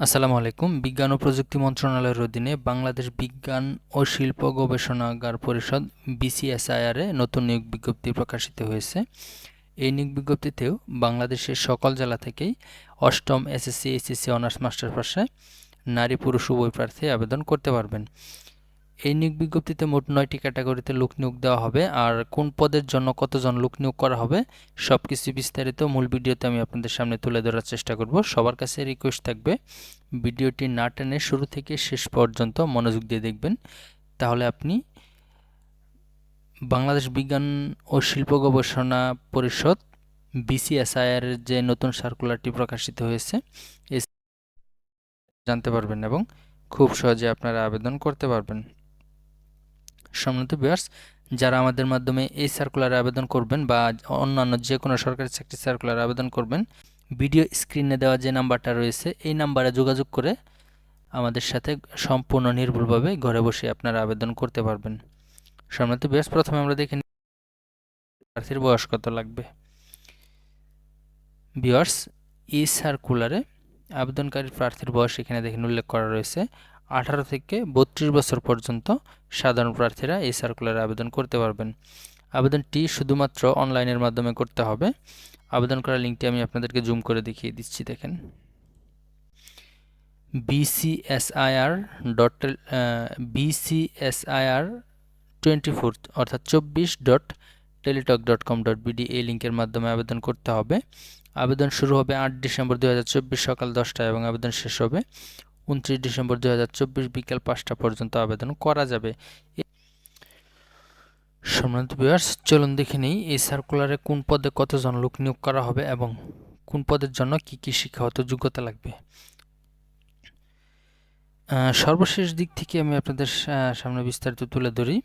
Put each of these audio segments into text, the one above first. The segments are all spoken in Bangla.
আসসালামু আলাইকুম। বিজ্ঞান ও প্রযুক্তি মন্ত্রণালয়ের অধীনে বাংলাদেশ বিজ্ঞান ও শিল্প গবেষণাগার পরিষদ বিসিএসআইআর নতুন নিয়োগ বিজ্ঞপ্তি প্রকাশিত হয়েছে। এই নিয়োগ বিজ্ঞপ্তিতেও বাংলাদেশের সকল জেলা থেকেই অষ্টম এসএসসি এইচএসসি অনার্স মাস্টার পাশে নারী, পুরুষ, উভয় প্রার্থী আবেদন করতে পারবেন। এই নিয়োগ বিজ্ঞপ্তিতে মোট নয়টি ক্যাটাগরিতে লোক নিয়োগ দেওয়া হবে। আর কোন পদের জন্য কতজন লোক নিয়োগ করা হবে সব কিছু বিস্তারিত মূল ভিডিওতে আমি আপনাদের সামনে তুলে ধরার চেষ্টা করব। সবার কাছে রিকোয়েস্ট থাকবে, ভিডিওটি না টেনে শুরু থেকে শেষ পর্যন্ত মনোযোগ দিয়ে দেখবেন। তাহলে আপনি বাংলাদেশ বিজ্ঞান ও শিল্প গবেষণা পরিষদ, বিসিএসআইআর এর যে নতুন সার্কুলারটি প্রকাশিত হয়েছে জানতে পারবেন এবং খুব সহজে আপনারা আবেদন করতে পারবেন। সম্মানিত বিয়ার্স যারা আমাদের মাধ্যমে এই সার্কুলারে আবেদন করবেন বা অন্যান্য যে কোনো সরকারি চাকরি সার্কুলারে আবেদন করবেন ভিডিও স্ক্রিনে দেওয়া যে নাম্বারটা রয়েছে, এই নাম্বারে যোগাযোগ করে আমাদের সাথে সম্পূর্ণ নির্ভুলভাবে ঘরে বসে আপনারা আবেদন করতে পারবেন। সম্মানিত বিয়ার্স প্রথমে আমরা দেখে প্রার্থীর বয়স কত লাগবে। বিয়ার্স এই সার্কুলারে আবেদনকারী প্রার্থীর বয়স এখানে দেখেন উল্লেখ করা রয়েছে, আঠারো থেকে বত্রিশ বছর পর্যন্ত সাধারণ প্রার্থীরা এই সার্কুলারে আবেদন করতে পারবেন। আবেদনটি শুধুমাত্র অনলাইনের মাধ্যমে করতে হবে। আবেদন করার লিঙ্কটি আমি আপনাদেরকে জুম করে দেখিয়ে দিচ্ছি, দেখেন। BCSIR dot BCSIR twenty four অর্থাৎ চব্বিশ dot Teletalk dot com dot BD এই লিঙ্কের মাধ্যমে আবেদন করতে হবে। আবেদন শুরু হবে আট ডিসেম্বর দু হাজার চব্বিশ সকাল দশটায় এবং আবেদন শেষ হবে উনত্রিশ ডিসেম্বর দু হাজার চব্বিশ বিকেল পাঁচটা পর্যন্ত আবেদন করা যাবে। সম্মানিত বিয়ার্স চলুন দেখে নিই এই সার্কুলারে কোন পদে কতজন লোক নিয়োগ করা হবে এবং কোন পদের জন্য কি কি শিক্ষাগত যোগ্যতা লাগবে। সর্বশেষ দিক থেকে আমি আপনাদের সামনে বিস্তারিত তুলে ধরি।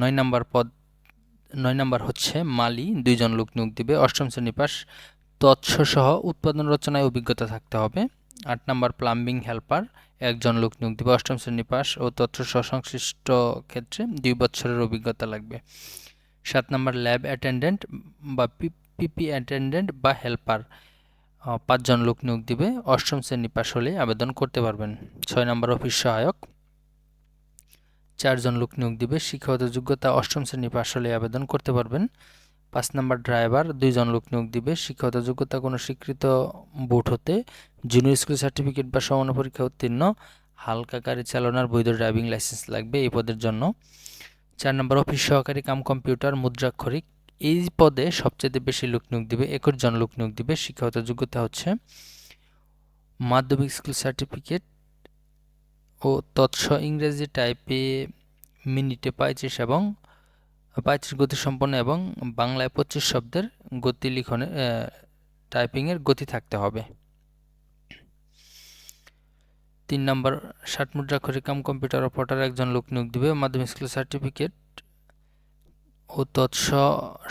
নয় নাম্বার পদ, নয় নাম্বার হচ্ছে মালি, দুইজন লোক নিয়োগ দিবে। অষ্টম শ্রেণি পাস তৎসহ উৎপাদন রচনায় অভিজ্ঞতা থাকতে হবে। আট নাম্বার প্লাম্বিং হেল্পার, একজন লোক নিয়োগ দিবে, অষ্টম শ্রেণি পাস ও তথ্য সংশ্লিষ্ট ক্ষেত্রে দুই বছরের অভিজ্ঞতা লাগবে। সাত নাম্বার ল্যাব অ্যাটেন্ডেন্ট বা পিপি অ্যাটেন্ডেন্ট বা হেল্পার পাঁচজন লোক নিয়োগ দিবে, অষ্টম শ্রেণি পাস হলে আবেদন করতে পারবেন। ছয় নম্বর অফিস সহায়ক, চারজন লোক নিয়োগ দিবে, শিক্ষাগত যোগ্যতা অষ্টম শ্রেণি পাস হলে আবেদন করতে পারবেন। পাঁচ নম্বর ড্রাইভার, দুইজন লোক নিয়োগ দিবে। শিক্ষাগত যোগ্যতা কোনো স্বীকৃত বোর্ড হতে জুনিয়র স্কুল সার্টিফিকেট বা সমান পরীক্ষা উত্তীর্ণ। হালকা গাড়ি চালানোর বৈধ ড্রাইভিং লাইসেন্স লাগবে এই পদের জন্য। চার নম্বর, অফিস সহকারী কাম কম্পিউটার, মুদ্রাক্ষরিক। এই পদে সবচেয়ে বেশি লোক নিয়োগ দিবে, একুশ জন লোক নিয়োগ দিবে। শিক্ষাগত যোগ্যতা হচ্ছে মাধ্যমিক স্কুল সার্টিফিকেট ও তৎস ইংরেজি টাইপে মিনিটে পঁয়ত্রিশ এবং পঁয়ত্রিশ গতি সম্পন্ন এবং বাংলায় পঁচিশ শব্দের গতি লিখনে টাইপিংয়ের গতি থাকতে হবে। তিন নম্বর, ষাট মুদ্রাক্ষরিক কাম কম্পিউটার অপারেটর একজন লোক নিয়োগ দিবে। মাধ্যমিক স্কুল সার্টিফিকেট ও তৎস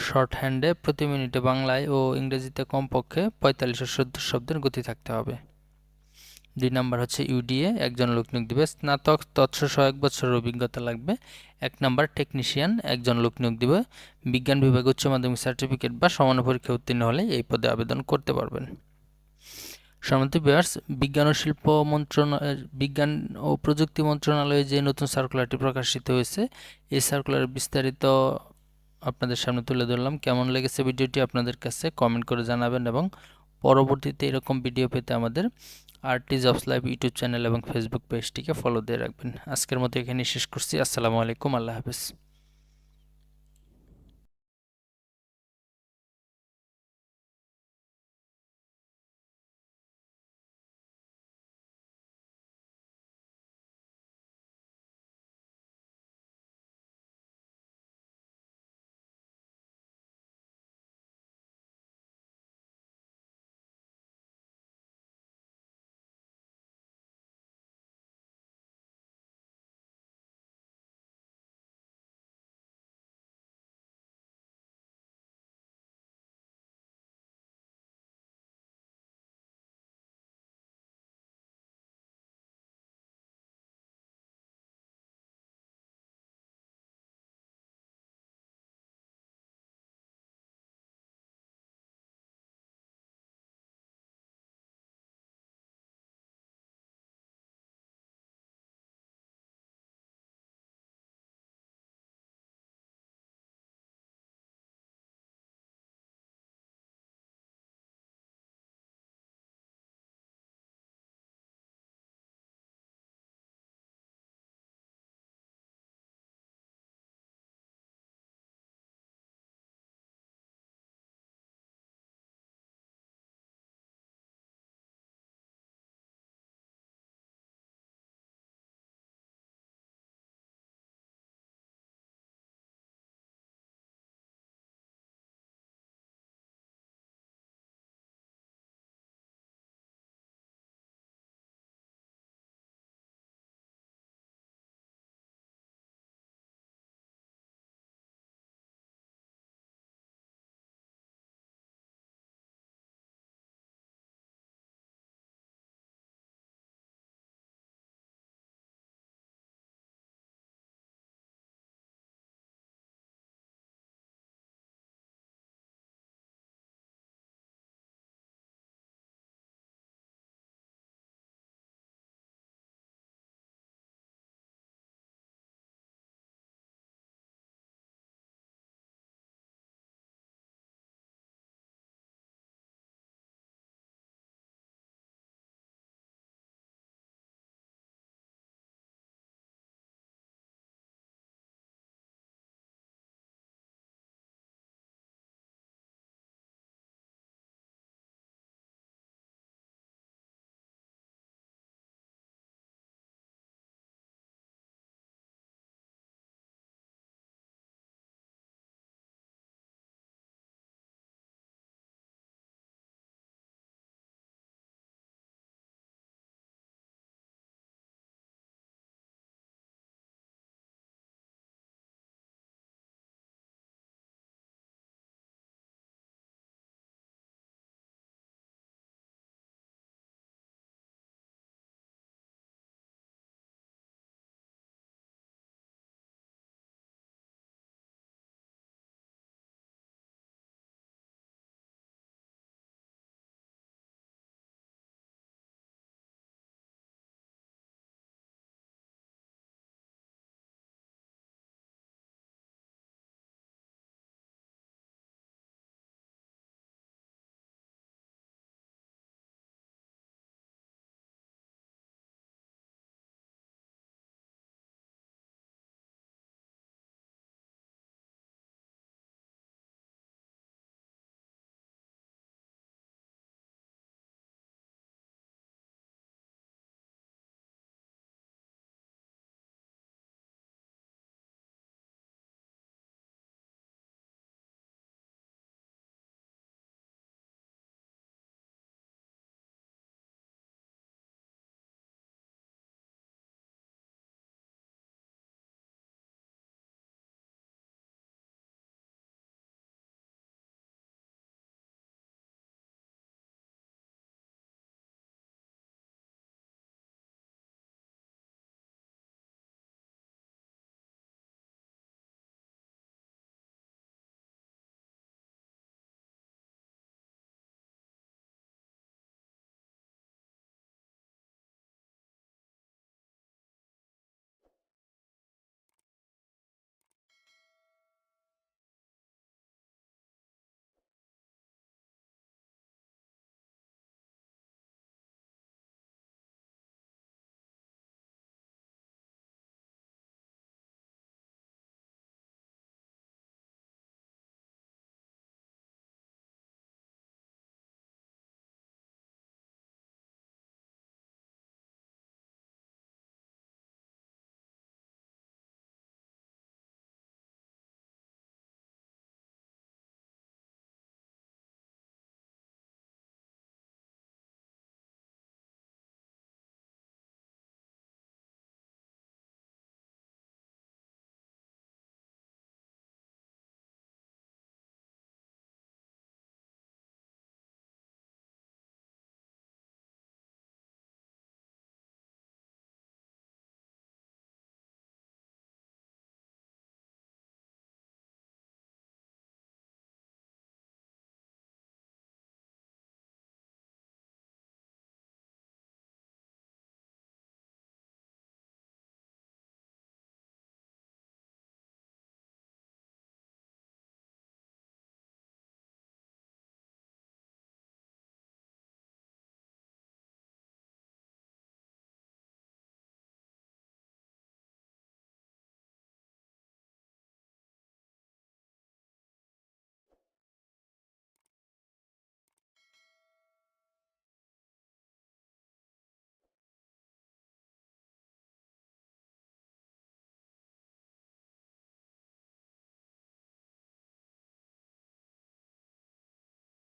শর্ট হ্যান্ডে প্রতি মিনিটে বাংলায় ও ইংরেজিতে কমপক্ষে পঁয়তাল্লিশ শব্দের গতি থাকতে হবে। দুই নাম্বার হচ্ছে ইউডিএ, একজন লোক নিয়োগ দিবে। স্নাতক, তৎস এক বছরের অভিজ্ঞতা লাগবে। এক নাম্বার টেকনিশিয়ান, একজন লোক নিয়োগ দিবে। বিজ্ঞান বিভাগে উচ্চ মাধ্যমিক সার্টিফিকেট বা সমান পরীক্ষা উত্তীর্ণ হলে এই পদে আবেদন করতে পারবেন। সম্মানিত বিয়ার্স বিজ্ঞান ও শিল্প মন্ত্রণালয় বিজ্ঞান ও প্রযুক্তি মন্ত্রণালয়ে যে নতুন সার্কুলারটি প্রকাশিত হয়েছে, এই সার্কুলার বিস্তারিত আপনাদের সামনে তুলে ধরলাম। কেমন লেগেছে ভিডিওটি আপনাদের কাছে কমেন্ট করে জানাবেন এবং পরবর্তীতে এরকম ভিডিও পেতে আমাদের RT jobs live YouTube channel এবং ফেসবুক পেজটিকে ফলো দিয়ে রাখবেন। আজকের মতো এখানে শেষ করছি। আসসালামু আলাইকুম। আল্লাহ হাফিজ।